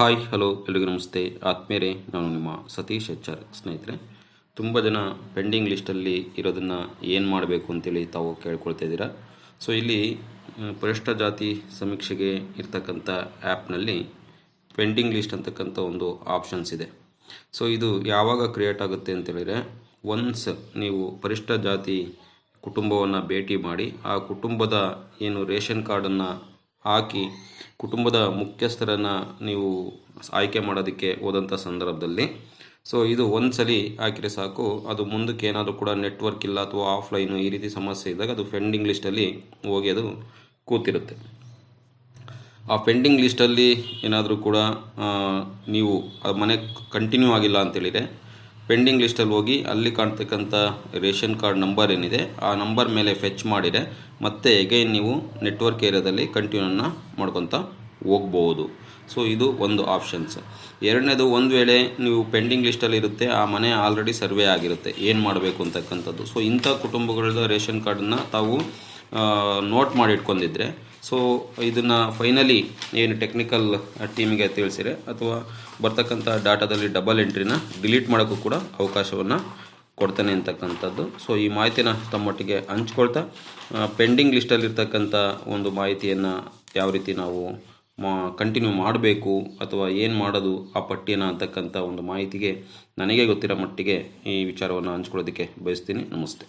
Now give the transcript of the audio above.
Hi, hello, ಎಲ್ರಿಗೂ ನಮಸ್ತೆ. ಆತ್ಮೀಯರೇ, ನಾನು ನಿಮ್ಮ ಸತೀಶ್ ಎಚ್ ಆರ್ ಸ್ನೇಹಿತರೆ. ತುಂಬ ಜನ ಪೆಂಡಿಂಗ್ ಲಿಸ್ಟಲ್ಲಿ ಇರೋದನ್ನು ಏನು ಮಾಡಬೇಕು ಅಂತೇಳಿ ತಾವು ಕೇಳ್ಕೊಳ್ತಾ ಇದ್ದೀರಾ. ಸೊ ಇಲ್ಲಿ ಪರಿಷ್ಠ ಜಾತಿ ಸಮೀಕ್ಷೆಗೆ ಇರ್ತಕ್ಕಂಥ ಆ್ಯಪ್ನಲ್ಲಿ ಪೆಂಡಿಂಗ್ ಲಿಸ್ಟ್ ಅಂತಕ್ಕಂಥ ಒಂದು ಆಪ್ಷನ್ಸ್ ಇದೆ. ಸೊ ಇದು ಯಾವಾಗ ಕ್ರಿಯೇಟ್ ಆಗುತ್ತೆ ಅಂತೇಳಿದರೆ ಒನ್ಸ್ ನೀವು ಪರಿಷ್ಠ ಜಾತಿ ಕುಟುಂಬವನ್ನು ಭೇಟಿ ಮಾಡಿ, ಆ ಕುಟುಂಬದ ಏನು ರೇಷನ್ ಕಾರ್ಡನ್ನು ಹಾಕಿ ಕುಟುಂಬದ ಮುಖ್ಯಸ್ಥರನ್ನು ನೀವು ಆಯ್ಕೆ ಮಾಡೋದಕ್ಕೆ ಹೋದಂಥ ಸಂದರ್ಭದಲ್ಲಿ. ಸೊ ಇದು ಒಂದ್ಸಲಿ ಹಾಕಿದ್ರೆ ಸಾಕು. ಅದು ಮುಂದಕ್ಕೆ ಏನಾದರೂ ಕೂಡ ನೆಟ್ವರ್ಕ್ ಇಲ್ಲ ಅಥವಾ ಆಫ್ಲೈನು ಈ ರೀತಿ ಸಮಸ್ಯೆ ಇದ್ದಾಗ ಅದು ಪೆಂಡಿಂಗ್ ಲಿಸ್ಟಲ್ಲಿ ಹೋಗಿ ಅದು ಕೂತಿರುತ್ತೆ. ಆ ಪೆಂಡಿಂಗ್ ಲಿಸ್ಟಲ್ಲಿ ಏನಾದರೂ ಕೂಡ ನೀವು ಮನೆ ಕಂಟಿನ್ಯೂ ಆಗಿಲ್ಲ ಅಂತೇಳಿದರೆ ಪೆಂಡಿಂಗ್ ಲಿಸ್ಟಲ್ಲಿ ಹೋಗಿ ಅಲ್ಲಿ ಕಾಣ್ತಕ್ಕಂಥ ರೇಷನ್ ಕಾರ್ಡ್ ನಂಬರ್ ಏನಿದೆ, ಆ ನಂಬರ್ ಮೇಲೆ ಫೆಚ್ ಮಾಡಿದೆ ಮತ್ತೆ ಎಗೈನ್ ನೀವು ನೆಟ್ವರ್ಕ್ ಏರಿಯಾದಲ್ಲಿ ಕಂಟಿನ್ಯೂನ ಮಾಡ್ಕೊತ ಹೋಗ್ಬೋದು. ಸೊ ಇದು ಒಂದು ಆಪ್ಷನ್ಸ್ ಎರಡನೇದು, ಒಂದು ವೇಳೆ ನೀವು ಪೆಂಡಿಂಗ್ ಲಿಸ್ಟಲ್ಲಿ ಇರುತ್ತೆ, ಆ ಮನೆ ಆಲ್ರೆಡಿ ಸರ್ವೆ ಆಗಿರುತ್ತೆ, ಏನು ಮಾಡಬೇಕು ಅಂತಕ್ಕಂಥದ್ದು. ಸೊ ಇಂಥ ಕುಟುಂಬಗಳ ರೇಷನ್ ಕಾರ್ಡನ್ನು ತಾವು ನೋಟ್ ಮಾಡಿ ಇಟ್ಕೊಂಡಿದ್ರೆ ಸೊ ಇದನ್ನು ಫೈನಲಿ ಏನು ಟೆಕ್ನಿಕಲ್ ಟೀಮಿಗೆ ತಿಳಿಸಿರೆ, ಅಥವಾ ಬರ್ತಕ್ಕಂಥ ಡಾಟಾದಲ್ಲಿ ಡಬಲ್ ಎಂಟ್ರಿನ ಡಿಲೀಟ್ ಮಾಡೋಕ್ಕೂ ಕೂಡ ಅವಕಾಶವನ್ನು ಕೊಡ್ತಾನೆ ಅಂತಕ್ಕಂಥದ್ದು. ಸೊ ಈ ಮಾಹಿತಿನ ತಮ್ಮೊಟ್ಟಿಗೆ ಹಂಚ್ಕೊಳ್ತಾ ಪೆಂಡಿಂಗ್ ಲಿಸ್ಟಲ್ಲಿರ್ತಕ್ಕಂಥ ಒಂದು ಮಾಹಿತಿಯನ್ನು ಯಾವ ರೀತಿ ನಾವು ಮಾ ಕಂಟಿನ್ಯೂ ಮಾಡಬೇಕು ಅಥವಾ ಏನು ಮಾಡೋದು ಆ ಪಟ್ಟಿಯನ್ನು ಅಂತಕ್ಕಂಥ ಒಂದು ಮಾಹಿತಿಗೆ ನನಗೆ ಗೊತ್ತಿರೋ ಮಟ್ಟಿಗೆ ಈ ವಿಚಾರವನ್ನು ಹಂಚ್ಕೊಳ್ಳೋದಕ್ಕೆ ಬಯಸ್ತೀನಿ. ನಮಸ್ತೆ.